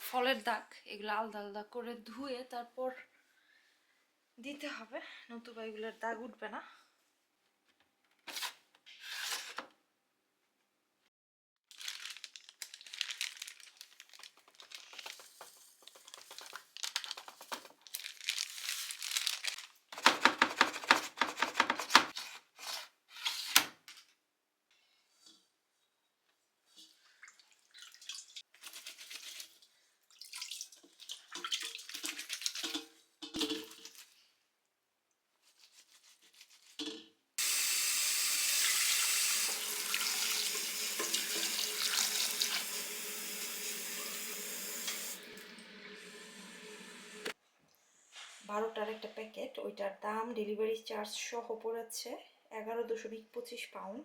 ফলের দাগ, এগুলো আলাদা আলাদা করে ধুয়ে তারপর দিতে হবে। নতুবা এগুলোর দাগ উঠবে না। বারোটার একটা প্যাকেট ওইটার দাম ডেলিভারি চার্জ সহ পড়েছে এগারো দশমিক পঁচিশ পাউন্ড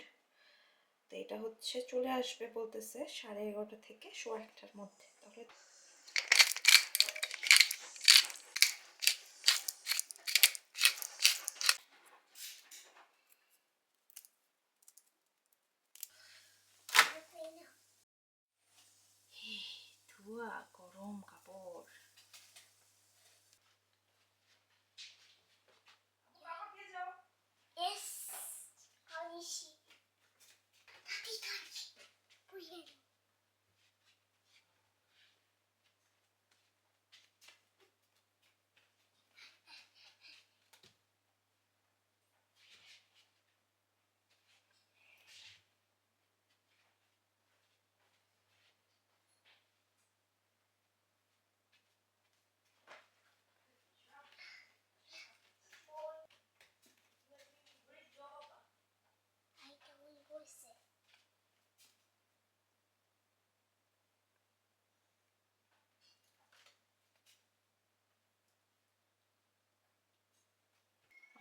তো এটা হচ্ছে চলে আসবে বলতেছে সাড়ে এগারোটা থেকে সোয়া একটার মধ্যে। তাহলে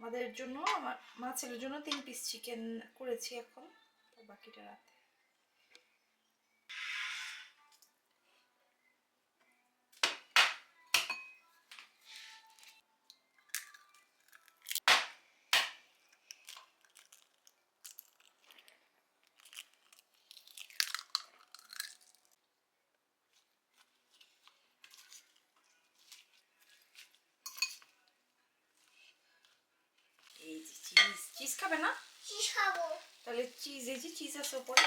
আমাদের জন্য আমার মা ছেলের জন্য তিন পিস চিকেন করেছি এখন বাকিটা রাতে এই যে চিজ চিজ খাবে না? She's trouble. তাহলে চিজ এই যে চিজ আছে উপরে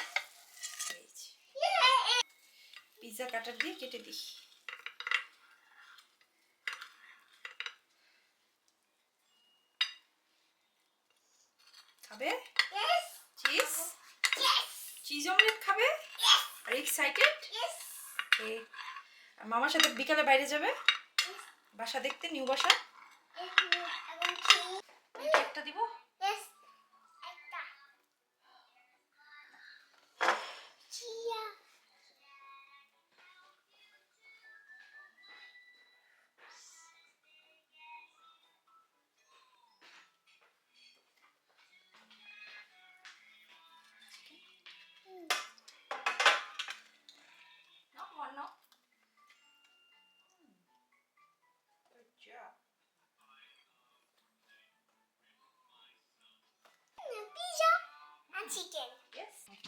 পিৎজা কাটার দিয়ে কেটে দিই। খাবে? চিজ. চিজ অমলেট খাবে? আর এক্সাইটেড. মামার সাথে বিকালে বাইরে যাবে? বাসা দেখতে নিউ বাসা? একটা দিব?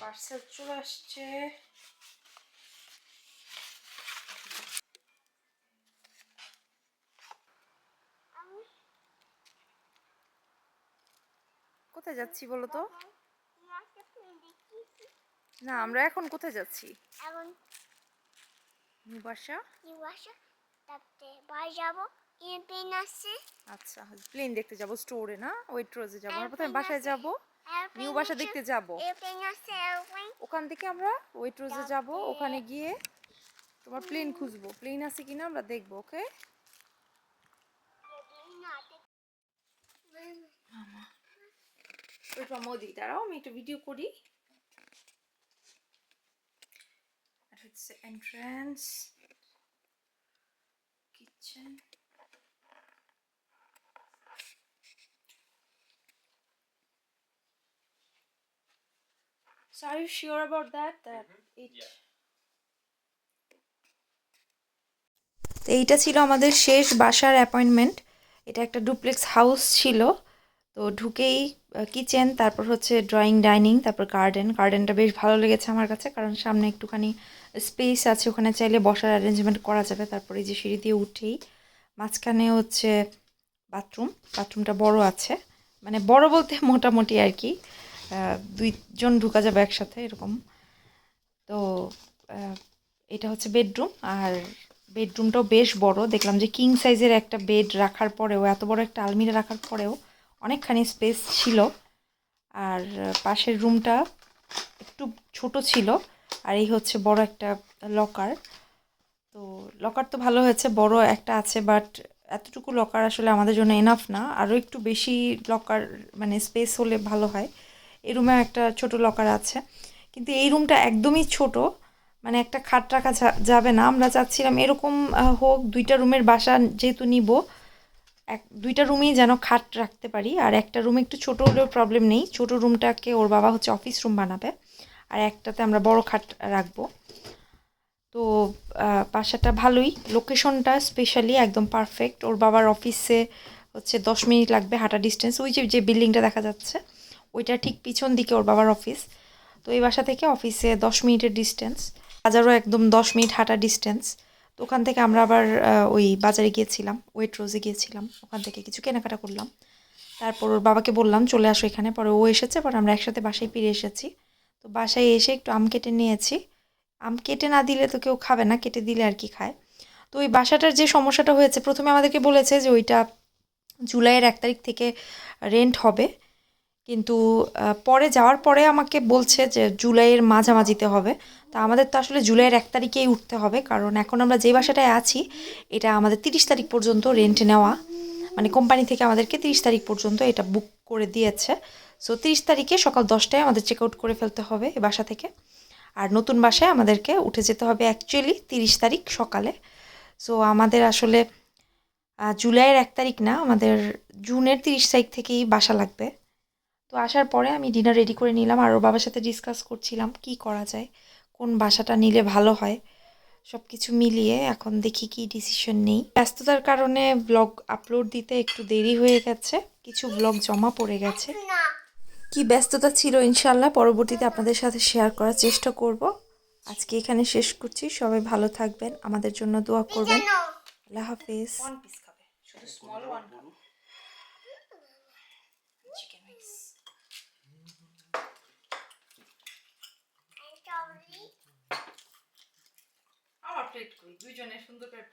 পার্সেল চলে আসছে। কোথায় যাচ্ছি বলো তো? না আমরা এখন কোথায় যাচ্ছি? এখন বাসা বাসা তারপরে বাড়ি যাব। এয়ারপ্লেন আসছে। আচ্ছা প্লেন দেখতে যাব স্টোরে না? ওয়েট্রোজে যাব। আমরা প্রথমে বাসায়। যাব। নিউ বাসা দেখতে যাব। ওখান থেকে আমরা ওয়েট্রোজে যাব। ওখানে গিয়ে তোমার প্লেন খুঁজবো। প্লেন আছে কিনা আমরা দেখব ওকে ওই মোদি দাঁড়াও আমি একটা ভিডিও করি। আর হচ্ছে entrance kitchen So are you sure about that? That mm-hmm. it Yeah. তো এইটা ছিল আমাদের শেষ বাসার অ্যাপয়েন্টমেন্ট এটা একটা ডুপ্লেক্স হাউস ছিল তো ঢুকেই কিচেন তারপর হচ্ছে ড্রয়িং ডাইনিং তারপর গার্ডেন গার্ডেনটা বেশ ভালো লেগেছে আমার কাছে কারণ সামনে একটুখানি স্পেস আছে ওখানে চাইলে বসার অ্যারেঞ্জমেন্ট করা যাবে তারপরে এই যে সিঁড়ি দিয়ে উঠেই মাঝখানে হচ্ছে বাথরুম বাথরুমটা বড় আছে মানে বড় বলতে মোটামুটি আর কি দুইজন ঢুকা যাবে একসাথে এরকম। তো এটা হচ্ছে বেডরুম আর বেডরুমটাও বেশ বড়। দেখলাম যে কিং সাইজের একটা বেড রাখার পরেও, এত বড় একটা আলমিরা রাখার পরেও অনেকখানি স্পেস ছিল। আর পাশের রুমটা একটু ছোট ছিল আর এই হচ্ছে বড় একটা লকার তো লকার তো ভালো হয়েছে, বড় একটা আছে বাট এতটুকু লকার আসলে আমাদের জন্য এনাফ না। আরও একটু বেশি লকার মানে স্পেস হলে ভালো হয়। এই রুমে একটা ছোট লকার আছে। কিন্তু এই রুমটা একদমই ছোট মানে একটা খাট রাখা যাবে না। আমরা চাচ্ছিলাম এরকম হোক, দুইটা রুমের বাসা যেহেতু নিব, এক, দুইটা রুমেই যেন খাট রাখতে পারি। আর একটা রুমে একটু ছোট হলেও প্রবলেম নেই। ছোট রুমটাকে ওর বাবা হচ্ছে অফিস রুম বানাবে। আর একটাতে আমরা বড় খাট রাখব। তো বাসাটা ভালোই। লোকেশনটা স্পেশালি একদম পারফেক্ট ওর বাবার অফিসে হচ্ছে দশ মিনিট লাগবে হাঁটা ডিস্টেন্স ওই যে যে বিল্ডিংটা দেখা যাচ্ছে। ওইটা ঠিক পিছন দিকে ওর বাবার অফিস তো এই বাসা থেকে অফিসে দশ মিনিটের ডিস্টেন্স বাজারও একদম দশ মিনিট হাঁটা ডিস্টেন্স তো ওখান থেকে আমরা আবার ওই বাজারে গিয়েছিলাম ওয়েট রোজে গিয়েছিলাম। ওখান থেকে কিছু কেনাকাটা করলাম। তারপর ওর বাবাকে বললাম, চলে আসো এখানে। পরে ও এসেছে, পরে আমরা একসাথে বাসায় ফিরে এসেছি। তো বাসায় এসে একটু আম কেটে নিয়েছি। আম কেটে না দিলে তো কেউ খাবে না, কেটে দিলে আর কি খায়। তো ওই বাসাটার যে সমস্যাটা হয়েছে, প্রথমে আমাদেরকে বলেছে যে ওইটা জুলাইয়ের এক তারিখ থেকে রেন্ট হবে। কিন্তু পরে যাওয়ার পরে আমাকে বলছে যে জুলাইয়ের মাঝামাঝিতে হবে। তা আমাদের তো আসলে জুলাইয়ের এক তারিখেই উঠতে হবে, কারণ এখন আমরা যে বাসাটায় আছি, এটা আমাদের তিরিশ তারিখ পর্যন্ত রেন্ট নেওয়া। মানে কোম্পানি থেকে আমাদেরকে তিরিশ তারিখ পর্যন্ত এটা বুক করে দিয়েছে। সো তিরিশ তারিখে সকাল দশটায় আমাদের চেক আউট করে ফেলতে হবে এ বাসা থেকে। আর নতুন বাসায় আমাদেরকে উঠে যেতে হবে অ্যাকচুয়ালি তিরিশ তারিখ সকালে। সো আমাদের আসলে জুলাইয়ের এক তারিখ না, আমাদের জুনের তিরিশ তারিখ থেকেই বাসা লাগবে। তো আসার পরে আমি ডিনার রেডি করে নিলাম আর ওর বাবার সাথে ডিসকাস করছিলাম কি করা যায় কোন বাসাটা নিলে ভালো হয় সব কিছু মিলিয়ে এখন দেখি কি ডিসিশন নেই। ব্যস্ততার কারণে ব্লগ আপলোড দিতে একটু দেরি হয়ে গেছে কিছু ব্লগ জমা পড়ে গেছে। কি ব্যস্ততা ছিল ইনশাল্লাহ পরবর্তীতে আপনাদের সাথে শেয়ার করার চেষ্টা করব। আজকে এখানে শেষ করছি সবাই ভালো থাকবেন আমাদের জন্য দোয়া করবেন। আল্লাহ হাফেজ। দুইজনে সুন্দর করে